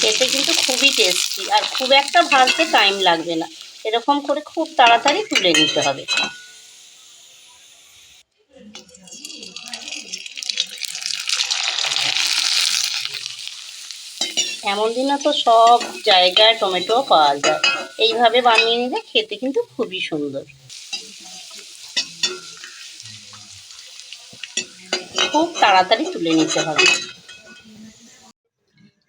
খেতে কিন্তু খুবই টেস্টি আর খুব একটা ভাজতে টাইম লাগবে না। এরকম করে খুব তাড়াতাড়ি তুলে নিতে হবে। এমন দিনে তো সব জায়গায় টমেটো পাওয়া যায়। এইভাবে বানিয়ে নিলে খেতে কিন্তু খুবই সুন্দর। খুব তাড়াতাড়ি তুলে নিতে হবে।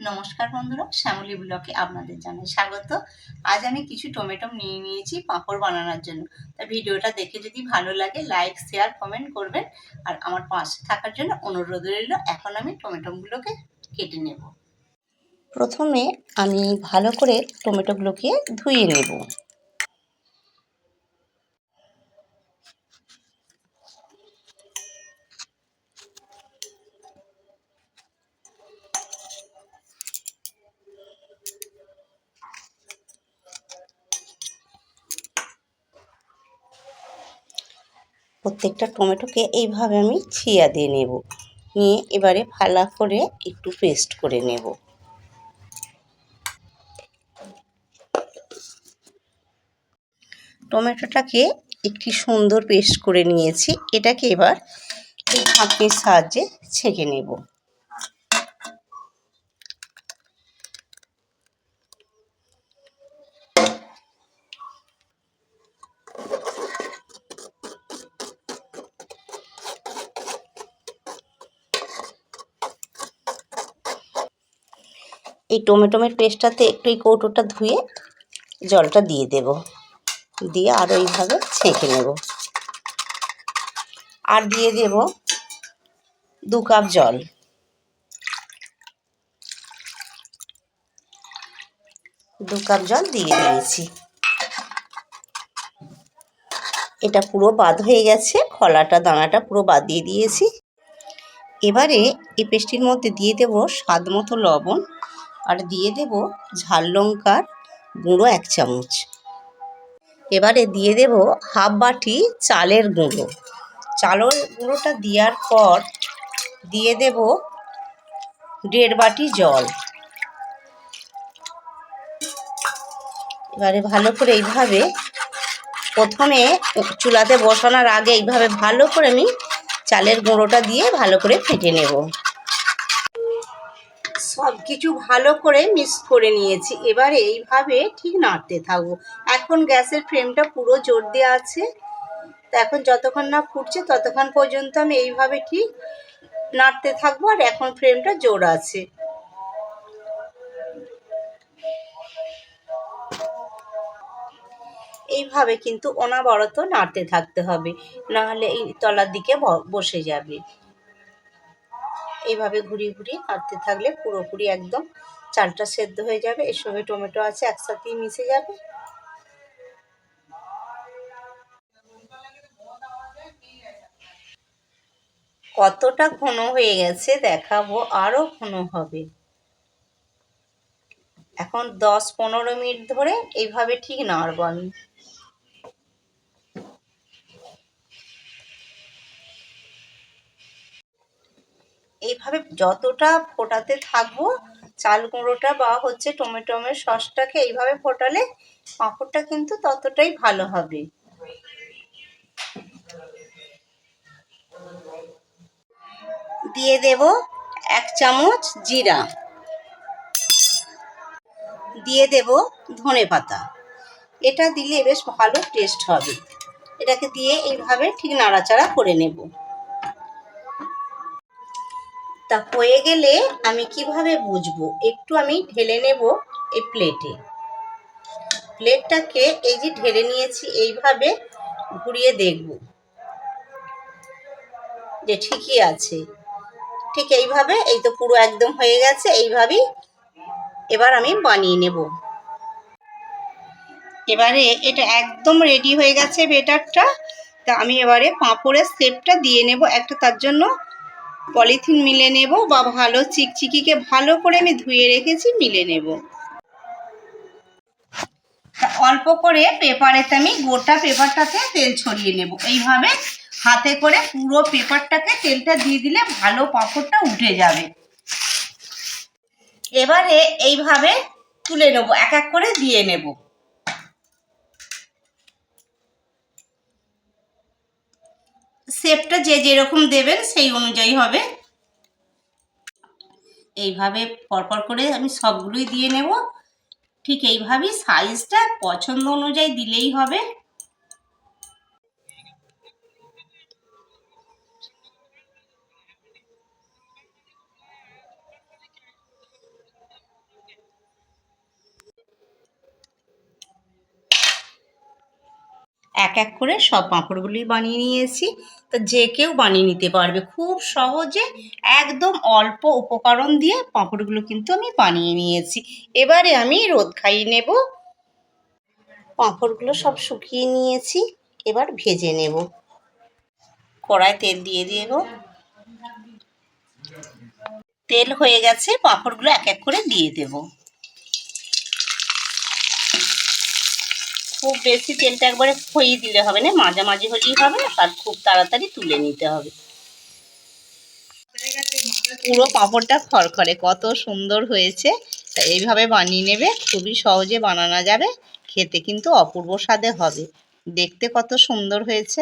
নমস্কার বন্ধুরা, শ্যামলী ব্লকে আপনাদের জানাই স্বাগত। আজ আমি কিছু টমেটো নিয়ে নিয়েছি পাঁপড় বানানোর জন্য। তা ভিডিওটা দেখে যদি ভালো লাগে, লাইক, শেয়ার, কমেন্ট করবেন। আর আমার পাশে থাকার জন্য অনুরোধ রইল, এখন আমি টমেটোগুলোকে কেটে নেব। প্রথমে আমি ভালো করে টমেটোগুলোকে ধুয়ে নেব। প্রত্যেকটা টমেটোকে এইভাবে আমি ছিয়া দিয়ে নেব। নিয়ে এবারে ফালা করে একটু পেস্ট করে নেব। টমেটোটাকে একটি সুন্দর পেস্ট করে নিয়েছি। এটাকে এবার এই হাতের সাহায্যে ছেঁকে নেব। এই টমেটোমের পেস্টটাতে একটু এই কৌটোটা ধুয়ে জলটা দিয়ে দেব। দিয়ে আরও এইভাবে ছেঁকে নেব। আর দিয়ে দেব দু কাপ জল। দু কাপ জল দিয়ে দিয়েছি। এটা পুরো বাদ হয়ে গেছে, খলাটা, দানাটা পুরো বাদ দিয়ে দিয়েছি। এবারে এই পেস্টির মধ্যে দিয়ে দেব স্বাদ মতো লবণ আর দিয়ে দেব ঝাল লঙ্কার গুঁড়ো এক চামচ। এবারে দিয়ে দেব হাফ বাটি চালের গুঁড়ো। চালের গুঁড়োটা দেওয়ার পর দিয়ে দেব দেড় বাটি জল। এবারে ভালো করে এইভাবে প্রথমে চুলাতে বসানোর আগে এইভাবে ভালো করে আমি চালের গুঁড়োটা দিয়ে ভালো করে ফেটে নেব। সব কিছু ভালো করে মিক্স করে নিয়েছি। এবারে এইভাবে ঠিক নাড়তে থাকব। এখন গ্যাসের ফ্লেমটা পুরো জোর দেওয়া আছে। তো এখন যতক্ষণ না ফুটছে ততক্ষণ পর্যন্ত আমি এইভাবে ঠিক নাড়তে থাকব আর এখন ফ্লেমটা জোর আছে। এইভাবে কিন্তু অনাবরত নাড়তে থাকতে হবে। নাহলে এই তলার দিকে বসে যাবে। এইভাবে ঘুরিয়ে ঘুরিয়ে নাড়তে থাকলে পুরোপুরি একদম চালটা সেদ্ধ হয়ে যাবে। এর সঙ্গে টমেটো আছে, একসাথেই মিশে যাবে। কতটা ঘন হয়ে গেছে দেখাবো, আরও ঘন হবে। এখন দশ পনেরো মিনিট ধরে এইভাবে ঠিক নাড়বো আমি। এইভাবে যতটা ফোটাতে থাকব, চাল গুঁড়োটা বা হচ্ছে টমেটোমের সসটাকে এইভাবে ফোটালে পাঁপড়টা কিন্তু ততটাই ভালো হবে। দিয়ে দেব এক চামচ জিরা। দিয়ে দেব ধনে পাতা। এটা দিলে বেশ ভালো টেস্ট হবে। এটাকে দিয়ে এইভাবে ঠিক নাড়াচাড়া করে নেব। তা হয়ে গেলে আমি কীভাবে বুঝব? একটু আমি ঢেলে নেব এই প্লেটে প্লেটটাকে এই যে ঢেলে নিয়েছি, এইভাবে ঘুরিয়ে দেখব। যে ঠিকই আছে। ঠিক এইভাবে, এই তো পুরো একদম হয়ে গেছে, এইভাবেই এবার আমি বানিয়ে নেব। এবারে এটা একদম রেডি হয়ে গেছে বেটারটা তা আমি এবারে পাঁপড়ের শেপটা দিয়ে নেব একটা, তার জন্য পলিথিন মিলে নেব বা ভালো চিকচিকিকে ভালো করে আমি ধুয়ে রেখেছি, মিলে নেব। অল্প করে পেপারেতে আমি গোটা পেপারটাতে তেল ছড়িয়ে নেব। এইভাবে হাতে করে পুরো পেপারটাকে তেলটা দিয়ে দিলে ভালো পাঁপড়টা উঠে যাবে। এবারে এইভাবে তুলে নেব, এক এক করে দিয়ে নেব। শেপটা যে যেরকম দেবেন সেই অনুযায়ী হবে। এইভাবে পরপর করে আমি সবগুলোই দিয়ে নেব। ঠিক এইভাবেই সাইজটা পছন্দ অনুযায়ী দিলেই হবে। এক এক করে সব পাঁপড়গুলি বানিয়ে নিয়েছি। তো যে কেউ বানিয়ে নিতে পারবে। খুব সহজে একদম অল্প উপকরণ দিয়ে পাঁপড়গুলো কিন্তু আমি বানিয়ে নিয়েছি। এবারে আমি রোদ খাইয়ে নেব। পাঁপড়গুলো সব শুকিয়ে নিয়েছি। এবার ভেজে নেব। কড়ায় তেল দিয়ে দেব। তেল হয়ে গেছে, পাঁপড়গুলো এক এক করে দিয়ে দেবো। খুব বেশি তেলটা একবারে খইয়ে দিলে হবে না, মাঝামাঝি হলেই হবে আর খুব তাড়াতাড়ি তুলে নিতে হবে। পুরো পাঁপড়টা খড়খড়ে, কত সুন্দর হয়েছে। তা এইভাবে বানিয়ে নেবে, খুবই সহজে বানানো যাবে, খেতে কিন্তু অপূর্ব স্বাদে হবে। দেখতে কত সুন্দর হয়েছে।